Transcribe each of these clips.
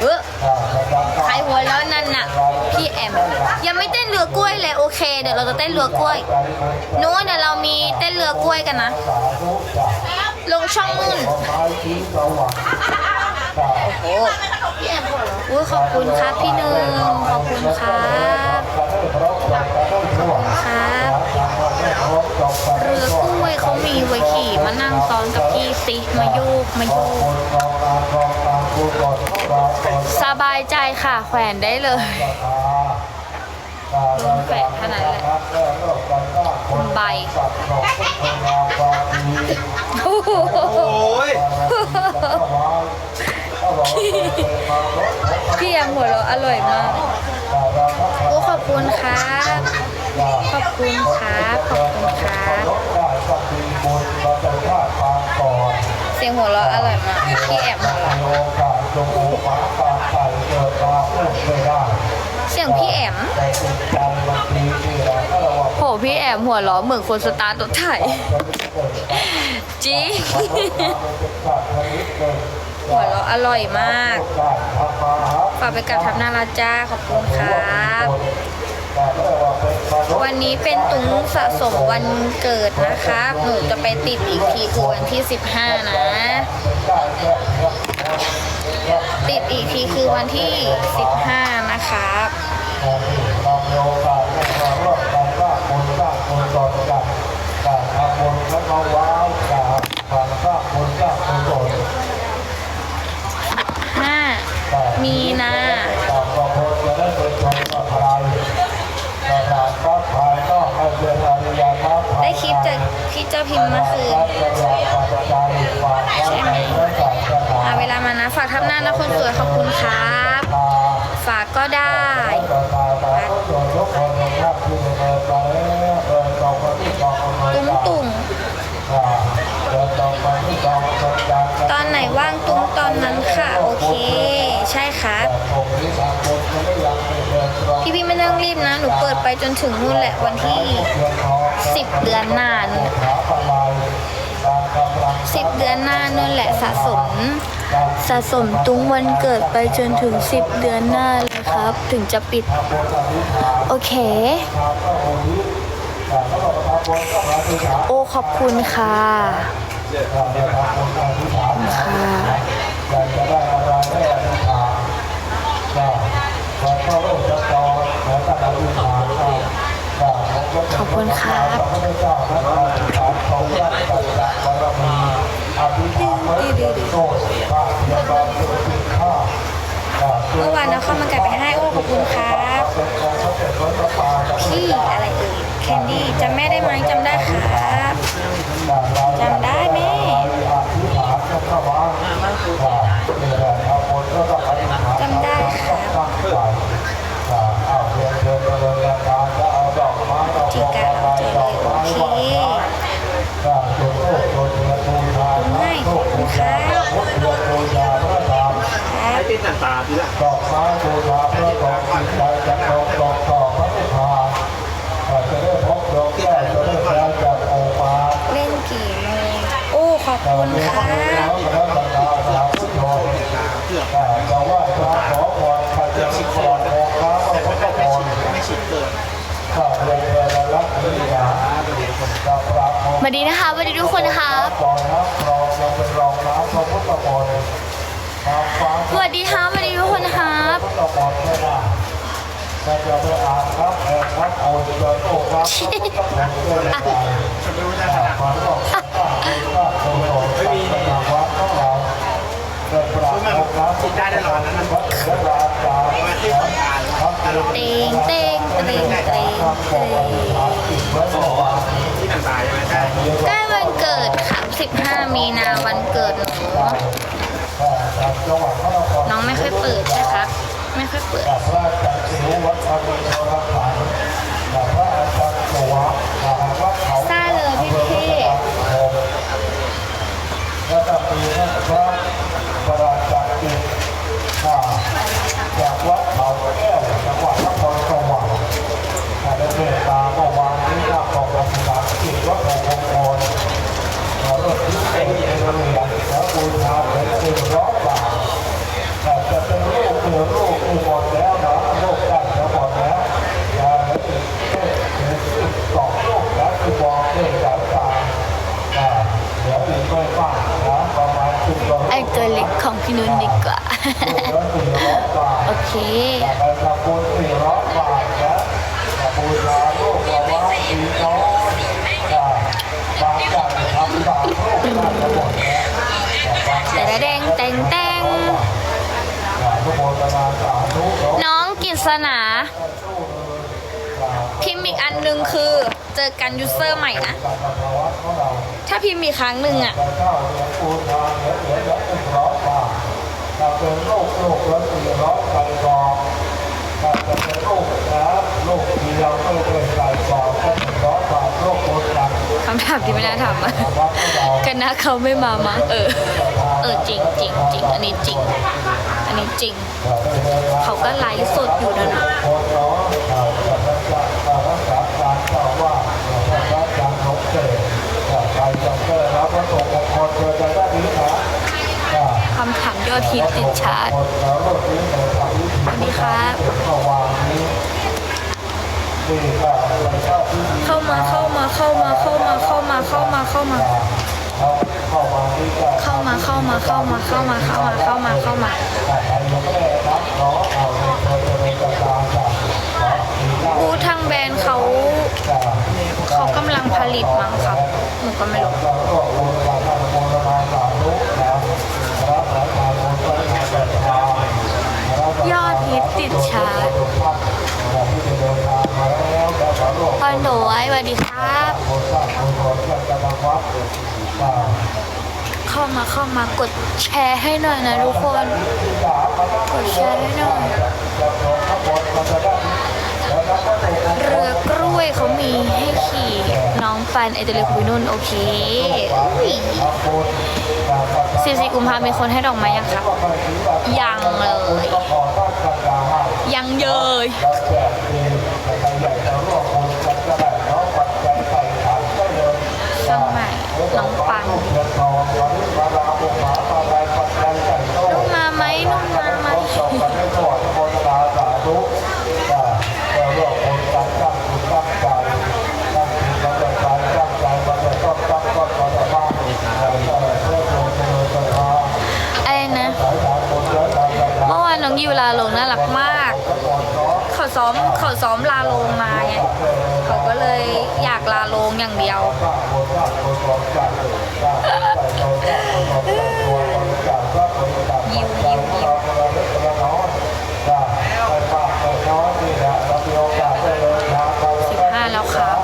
เออใครหัวแล้วนั่นน่ะ พี่แอม ยังไม่เต้นเรือกล้วยเลยโอเค เดี๋ยวเราจะเต้นเรือกล้วยนู้นเดี๋ยวเรามีเต้นเรือกล้วยกันนะ ลงช่องมืนโอ้โหขอบคุณครับพี่หนึ่งขอบคุณครับครับเรือกล้วยเขามีไว้ขี่มานั่งซ้อนกับพี่สิมาโยกมาโยก สบายใจค่ะ แขวนได้เลยลงแขวนเท่านั้นแหละคุมใบโอ้โหโอ้ยพี่ยำหัวเราะอร่อยมาก โอ้ขอบคุณครับ ขอบคุณครับ ขอบคุณครับ เสียงหัวเราะอร่อยมาก พี่แอบหัวเราะ เสียงพี่แอมโหพี่แอมหัวเราะเหมือนคนสตาร์ทรถไถจริงหัวเราอร่อยมาก ฝากไปกับทับนาราจ้าขอบคุณครับ วันนี้เป็นตุ้งสะสมวันเกิดนะครับ หนูจะไปติดอีกทีคือวันที่ 15 นะ ติดอีกทีคือวันที่ 15 นะครับ5มีนาได้คลิปจากพี่เจ้าพิมพ์เมื่อคืน ใช่ไหมาเวลามานะ ฝากทับหน้านะคนสวยขอบคุณครับ ฝากก็ได้ตุ้งตุ่งตอนไหนว่างตุ้งตอนนั้นค่ะ โอเค ใช่ครับพี่พี่ไม่ต้องรีบนะ หนูเปิดไปจนถึงนู่นแหละวันที่10เดือนหน้านู่นสิบเดือนหน้านู่นแหละสะสม สะสมตุ้งวันเกิดไปจนถึง 10 เดือนหน้าเลยครับ ถึงจะปิด โอเค โอ้ขอบคุณค่ะขอบคุณค่ะขอบคุณครับ เมื่อวานเราเข้ามันไก่ไปให้โอ้ขอบคุณครับ พี่อะไรเอ่ยแคนดี้จำแม่ได้ไหมจำได้ครับจำได้แม่ จำได้ครับจีการเราเจอเลยโอเคง่ายขอบคุณครับครับ ให้เป็นต่างตาทีละ ดอกไม้บูชาพระดอกจิตใจจากดอกดอกดอกพระนิพพานจะได้พบดอกแก้วจะได้แปลจากโอปา เล่นกี่โมงโอ้ขอบคุณครับ แล้วพระบรรดาสาวผู้ชม เพื่อ จะไหว้พระขอพรพระเจ้าสิขอพรพระพระพุทธพรไม่ฉิดเกินข้าเรียนเรียนรักนิยาจะปราบมสวัสดีนะคะสวัสดีทุกคนนะครับรองน้ำรองยังเป็นรองน้ำพระพุทธมนต์มางสวัสดีครับสวัสดีทุกคนนะครับพุทธมนต์ไม่ได้แต่จะไปอ่า เกิดเตงเตงเตงเตงเตงที่ต่างใกล้วันเกิดครับ15 มีนาวันเกิดหนูน้องไม่ค่อยเปิดใช่ครับ ไม่ค่อยเปิดกับพระอาจารย์สิววัดพระมงคลรักษากับพระอาจารย์สวะกับวัดเขา ซ่าเลยพี่พี่ แล้วก็มีพระประราชาจิตจากวัดเขาแก้วจังหวัดนครสวรรค์ได้เมตตาเมื่อวานนี้นักของรัฐบาลจิตวัดขององค์กรรถที่เป็นเองแล้วบูชาเป็นสิ่งร้อยบาทแต่จะเป็นรูป ที่นู้นดีกว่า ลูกละสี่ร้อยบาท โอเค ไปทำบุญสี่ร้อยบาทนะบูชาลูกละว่าสี่น้องอ่าบางอย่างทำบาปลูกบาปทั้งห มดนะบางอย่างแต่แดงแต่งแต่งอ่าทุกคนจะมาสาธุเนาะน้องกิษณาพิมพ์อีกอันหนึ่งคือเจอกันยูเซอร์ใหม่นะการทำวัดของเราถ้าพิมพ์อีกครั้งหนึ่งอะจะ เข้าเป็นบูชาเหลือเหลือเหลือหนึ่งร้อยบาทถ้าเป็นลูกลูกละสี่ร้อยใส่กองถ้าจะเป็นลูกนะลูกเดียวไม่ได้ใส่กองก็หนึ่งร้อยบาทลูกคนดังคำถามที่ไม่น่าถามอะวัดของเราคณะเขาไม่มามั้งเออ เออจริงจริงจริงอันนี้จริง อันนี้จริง เขาก็ไลฟ์สดอยู่นะนะ คนเนาะเราจะรักษาเรารักษาการเจ้าว่าเราจะรักษาของเสกใครจะเกิดรับพระสงฆ์ของคนเธอจะได้ดีนะ คำถาม ยอดฮิตติดชาร์ตสวัสดีครับ เข้ามาเข้ามาเข้ามาเข้ามาเข้ามาเข้ามาเข้ามาเข้ามาเข้ามาเข้ามาเข้ามาเข้ามาเข้ามาเข้ามาเข้ทางแบรนด์เขาเขากำลังผลิตมั้งครับหนูก็ไม่รู้ ยอดฮิตติดชาร์ตพอนโดยสวัสดีครับ เข้ามาเข้ามากดแชร์ให้หน่อยนะทุกคน กดแชร์ให้หน่อยเรือกล้วยเขามีให้ขี่ น้องปันไอเดลิคุยนุ่นโอเค สิสีกุมภามีคนให้ดอกไม้ยังคะยังเลย ยังเยยช่างใหม่น้องปันนุ่มมาไหมนุ่มมาไหมอะไรนะ เมื่อวานน้องยิวลาลงน่ารักมาก เขาซ้อมเขาซ้อมลาลงมาไงเขาก็เลยอยากลาลงอย่างเดียว ยิวยิวยิวสิบห้าแล้วครับ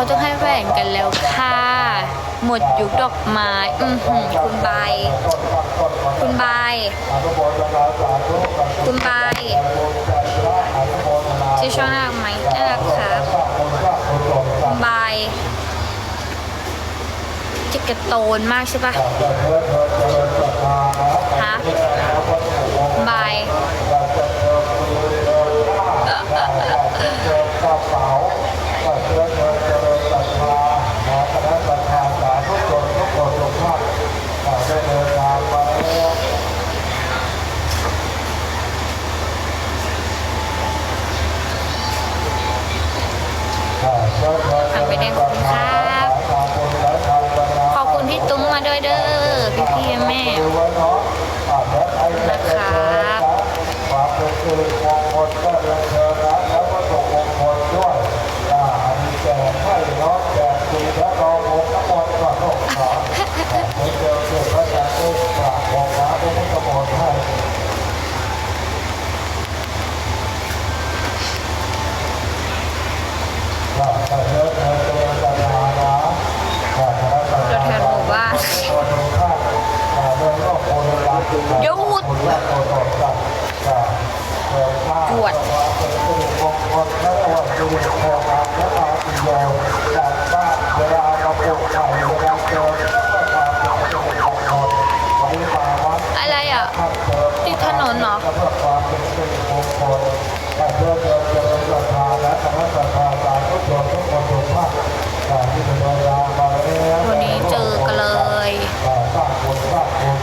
เขาต้องให้แหวนกันแล้วค่ะ หมดยุคดอกไม้อืมคุณใบายคุณใบายคุณใบายชื่อช่องน่ารักไหมน่ารักครับคุณใบายจะกระโตนมากใช่ปะฮะคุณใบาย กระเป๋าก็เชิญเชิญเจริญศรัทธาคณะศรัทธาสาธุชนทุกคนทุกท่านได้เดินทางมาแล้ว ทางไปแดงขอบคุณครับ ขอบคุณพี่ตุ้มมาด้วย เด้อพี่พี่แม่นะครับความเป็นสิริมงคลก็เรียนเชิญนะแล้วก็ส่งมงคลด้วยอ่าอันนี้แจกให้น้องแจกฟรีแล้วรอองค์ทั้งหมดก็ต้องขอเดี๋ยวเจอเกิดพระอาจารย์ได้กราบขอกนะพระพุทธมนต์ให้ วันนี้เจอกันเลย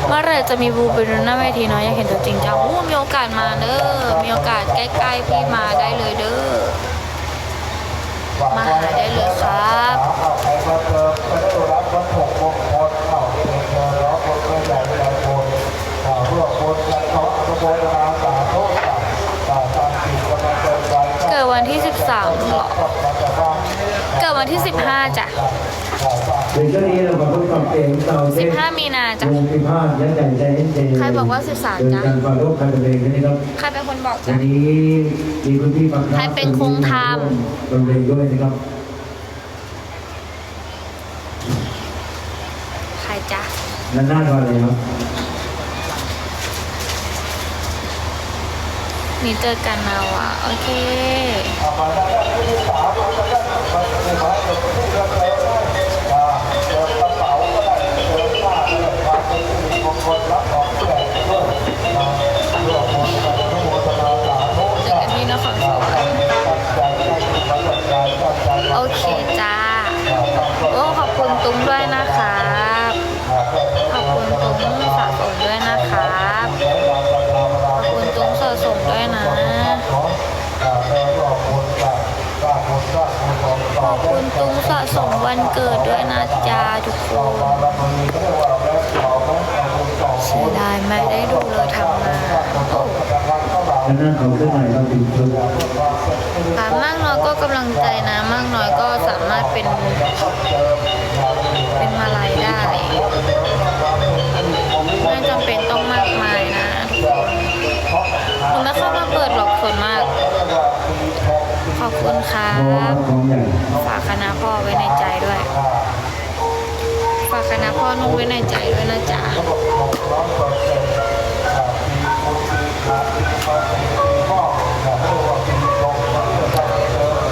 เมื่อไรจะมีบูไปดูหน้าเวทีเนาะอยากเห็นตัวจริงจังอ้มีโอกาสมาเด้อ มีโอกาสใกล้ๆพี่มาได้เลยเด้อ มาหาได้เลยครับเกิดวันที่ 13หรอ เกิดวันที่ 15จ้ะในช่วงนี้เราขอพบกับเพลงเตาเทศ15 มีนาจ้ะวงพิพาทยันใหญ่ใจเอ็นเจใครบอกว่า 13จ๊ะโดยการฟังรูปการเพลงนะครับใครเป็นคนบอกวัจ้ะนนี้มีคุณพี่ฟังใครเป็นคงทำบำเพ็ญด้วยนะครับใครจ๊ะนั่นหน้าทอนเลยครับ นี่เจอกันนาวะโอเคโอเคจ้า โอ้ ขอบคุณตุ้มด้วยนะครับขอบคุณตุ้มสะสมด้วย สะสมวันเกิดด้วยนะจ๊ะทุกคนเสียดายไม่ได้ดูเลยทำงาโอ้นั่นหน้าเขาขึ้นหน่อยครับถึงชุดค่ะมากน้อยก็กำลังใจนะ มากน้อยก็สามารถเป็น เป็นมาลัยได้ไม่จำเป็นต้องมากมายนะคนหนูไม่เข้ามาเปิดหรอกส่วนมาก คุณครับ ฝากคณะพ่อไว้ในใจด้วย ฝากคณะพ่อนุ่งไว้ในใจด้วยนะจ๊ะ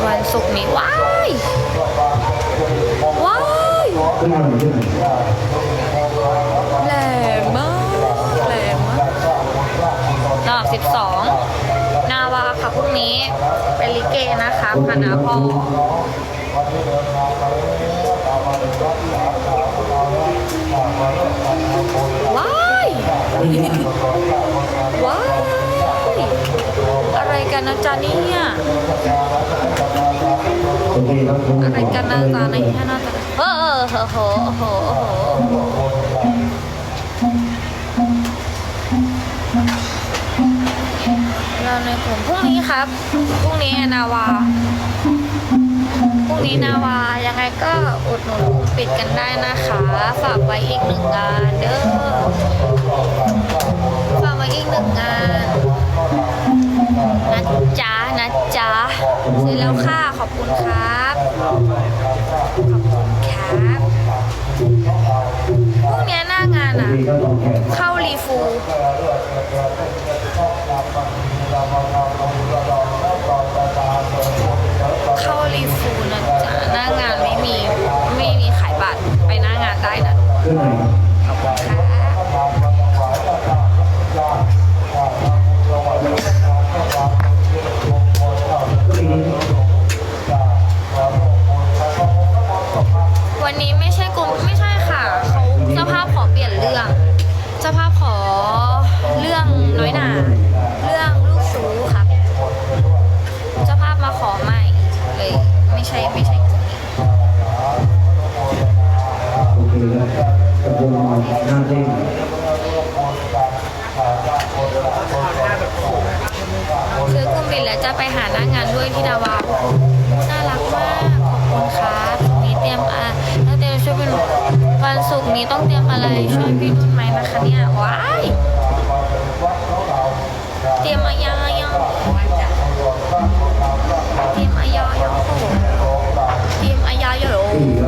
วันศุกร์นี้ว้ายว้ายขึ้นหน่อยขึ้นหน่อยแรงมากแรงมากรอบสิบสองนาวาค่ะพรุ่งนี้ เป็นลิเกนะคะคณะพ่อว้ายว้ายอะไรกันนะจ๊ะเนี่ยโอเคครับผมอะไรกันนะจ๊ะในแค่หน้าตาเออเออโหโหโหาในกลุ่มพรุ่งนี้ครับพรุ่งนี้นาวาพรุ่งนี้นาวายังไงก็อุดหนุนกลุ่มปิดกันได้นะคะ ฝากไว้อีกหนึ่งงานเด้อฝากไว้อีกหนึ่งงานนะจ๊ะนะจ๊ะซื้อแล้วค่ะขอบคุณครับ ขอบคุณครับพรุ่งนี้หน้างานอะ เขนเข้ารีฟู เข้ารีฟูนะจ๊ะ หน้างานไม่มีไม่มีขายบัตรไปหน้างานได้นะ ปิแล้วจะไปหาหน้างานด้วยที่ดาวาน่ารักมาก ขอบคุณครับนี้เตรียมอะแล้วเตรียมช่วยพี่นุ่วันศุกร์นี้ต้องเตรียมอะไรช่วยพี่นุ่ไหมนะคะเนี่ย ว้าย เตรียมมายายองเตรียมอายายองเตรียมอายายอง